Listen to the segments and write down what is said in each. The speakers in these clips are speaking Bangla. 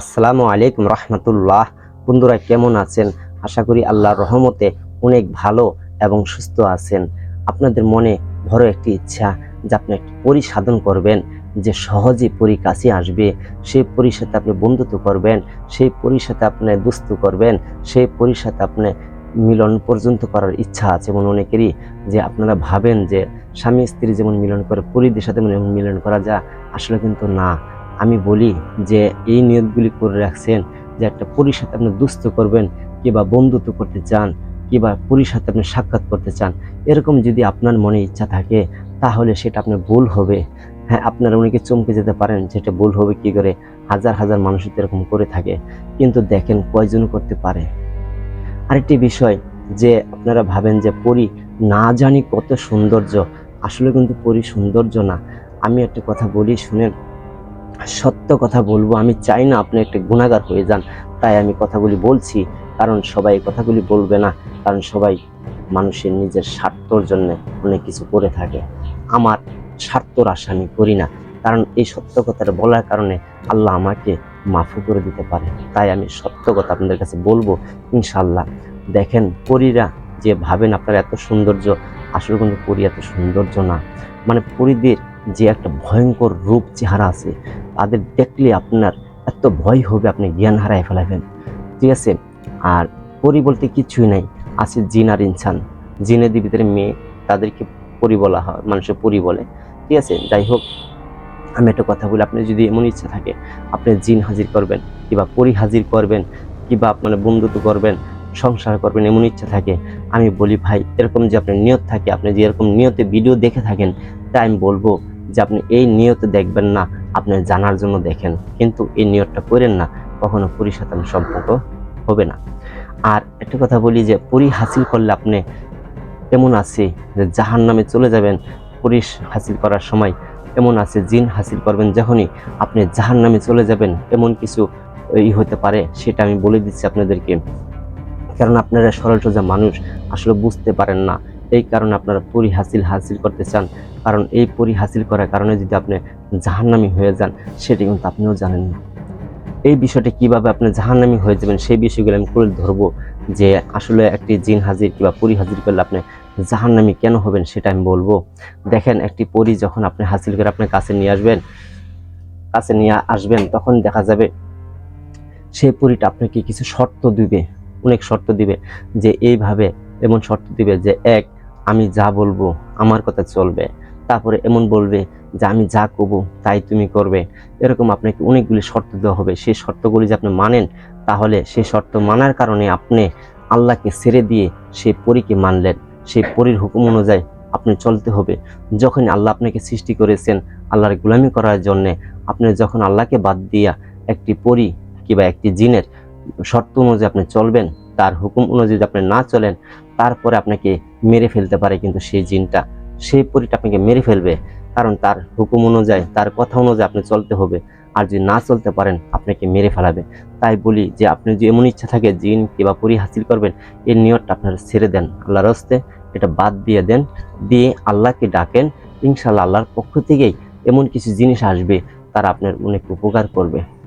আসসালামু আলাইকুম রহমতুল্লাহ। বন্ধুরা, কেমন আছেন? আশা করি আল্লাহর রহমতে অনেক ভালো এবং সুস্থ আছেন। আপনাদের মনে বড় একটি ইচ্ছা যে আপনি একটি পরি সাধন করবেন, যে সহজে পরি কাছে আসবে। সেই পরির সাথে আপনি বন্ধুত্ব করবেন, সেই পরির সাথে আপনি দুস্তু করবেন, সেই পরির সাথে আপনি মিলন পর্যন্ত করার ইচ্ছা আছে এমন অনেকেরই যে আপনারা ভাবেন যে স্বামী স্ত্রী যেমন মিলন করে, পরিদের সাথে মিলন করা যায়, আসলে কিন্তু না। আমি বলি যে এই নিয়তগুলি করে রাখছেন যে একটা পরির সাথে আপনি দুস্থ করবেন, কিংবা বন্ধুত্ব করতে চান, কিংবা পরির সাথে আপনি সাক্ষাৎ করতে চান, এরকম যদি আপনার মনে ইচ্ছা থাকে, তাহলে সেটা আপনার ভুল হবে। হ্যাঁ আপনারা অনেকে চমকে যেতে পারেন যেটা ভুল হবে কি করে? হাজার হাজার মানুষ এরকম করে থাকে। কিন্তু দেখেন কয়জন করতে পারে। আরেকটি বিষয় যে আপনারা ভাবেন যে পরি না জানি কত সৌন্দর্য। আসলে কিন্তু পরি সৌন্দর্য না। আমি একটা কথা বলি, শুনেন। সত্য কথা বলব, আমি চাই না আপনি একটা গুণাগার হয়ে যান, তাই আমি কথাগুলি বলছি, কারণ সবাই কথাগুলি বলবে না, কারণ সবাই মানুষের নিজের স্বার্থর জন্য অনেক কিছু করে থাকে। আমার স্বার্থর আশা আমি করি না, কারণ এই সত্য কথাটা বলার কারণে আল্লাহ আমাকে মাফু করে দিতে পারে। তাই আমি সত্য কথা আপনাদের কাছে বলব ইনশাল্লাহ দেখেন, পরীরা যে ভাবেন আপনার এত সৌন্দর্য, আসলে কিন্তু পরী এত সৌন্দর্য না। মানে পরীদের যে একটা ভয়ঙ্কর রূপ চেহারা আছে, তাদের দেখলে আপনার এত ভয় হবে, আপনি জ্ঞান হারায় ফেলাবেন। ঠিক আছে? আর পরি বলতে কিছুই নাই। আছে জিন আর ইনসান। জিনেদের ভিতরে মেয়ে, তাদেরকে পরি বলা হয়, মানুষের পরি বলে। ঠিক আছে? যাই হোক, আমি একটা কথা বলি আপনি যদি এমন ইচ্ছা থাকে, আপনি জিন হাজির করবেন, কিংবা পরি হাজির করবেন, কিংবা আপনার বন্ধুত্ব করবেন, সংসার করবেন, এমন ইচ্ছা থাকে, আমি বলি, ভাই, এরকম যে আপনার নিয়ত থাকে, আপনি যে এরকম নিয়তে ভিডিও দেখে থাকেন, তাই আমি বলব যে আপনি এই নিয়তে দেখবেন না, আপনি জানার জন্য দেখেন। কিন্তু এই নিয়তটা করেন না, কখনো আপনার সম্পর্ক হবে না। আর একটা কথা বলি যে, পুরী হাসিল করলে আপনি এমন আছে যে জাহান নামে চলে যাবেন পুরী হাসিল করার সময় এমন আছে, জিন হাসিল করবেন যখনই আপনি জাহান নামে চলে যাবেন, এমন কিছু ই হতে পারে, সেটা আমি বলে দিচ্ছি আপনাদেরকে। কারণ আপনারা সরল সোজা মানুষ, আসলে বুঝতে পারেন না এই কারণে আপনারা পরি হাসিল হাসিল করতে চান। কারণ এই পরি হাসিল করার কারণে যদি আপনি জাহান্নামি হয়ে যান, সেটি কিন্তু আপনিও জানেন না। এই বিষয়টি কীভাবে আপনি জাহান্নামি হয়ে যাবেন, সেই বিষয়গুলো আমি করে ধরবো যে আসলে একটি জিন হাজির কিংবা পরি হাজির করলে আপনি জাহান্নামি কেন হবেন সেটা আমি বলব। দেখেন, একটি পরি যখন আপনি হাসিল করে আপনার কাছে নিয়ে আসবেন, কাছে নিয়ে আসবেন, তখন দেখা যাবে সেই পরিটা আপনাকে কিছু শর্ত দিবে, অনেক শর্ত দিবে যে এইভাবে, এমন শর্ত দিবে যে এক আমি যা বলব আমার কথা চলবে। তারপরে এমন বলবে যে, আমি যা করব তাই তুমি করবে। এরকম আপনাকে অনেকগুলি শর্ত দেওয়া হবে। সেই শর্তগুলি যে আপনি মানেন, তাহলে সেই শর্ত মানার কারণে আপনি আল্লাহকে ছেড়ে দিয়ে সেই পরীকে মানলেন। সেই পরীর হুকুম অনুযায়ী আপনি চলতে হবে। যখন আল্লাহ আপনাকে সৃষ্টি করেছেন আল্লাহর গুলামি করার জন্যে, আপনি যখন আল্লাহকে বাদ দিয়া একটি পরী কিংবা একটি জিনের শর্ত অনুযায়ী আপনি চলবেন তার হুকুম অনুযায়ী আপনি না চলেন, তারপরে আপনাকে মেরে ফেলতে পারে কিন্তু সেই জিনটা। সেই পরিটা আপনাকে মেরে ফেলবে। কারণ তার হুকুম অনুযায়ী, তার কথা অনুযায়ী আপনি চলতে হবে। আর যদি না চলতে পারেন, আপনাকে মেরে ফেলাবে। তাই বলি যে, আপনি যদি এমন ইচ্ছা থাকে, জিন কিংবা পরি হাসিল করবেন এই নিয়তটা আপনারা ছেড়ে দেন। আল্লাহর হস্তে এটা বাদ দিয়ে দেন। দিয়ে আল্লাহকে ডাকেন। ইনশাল্লাহ আল্লাহর পক্ষ থেকেই এমন কিছু জিনিস আসবে, তারা আপনার অনেক উপকার করবে।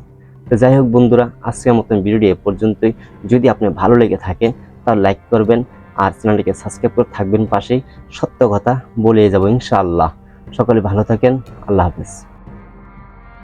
তো যাই হোক বন্ধুরা, আজকের মতন ভিডিওটি এ পর্যন্তই। যদি আপনি ভালো লেগে থাকে, তাহলে লাইক করবেন আর চ্যানেলটিকে সাবস্ক্রাইব করে থাকবেন পাশেই। সত্য কথা বলে যাব ইনশাআল্লাহ। সকলে ভালো থাকেন, আল্লাহ হাফেজ।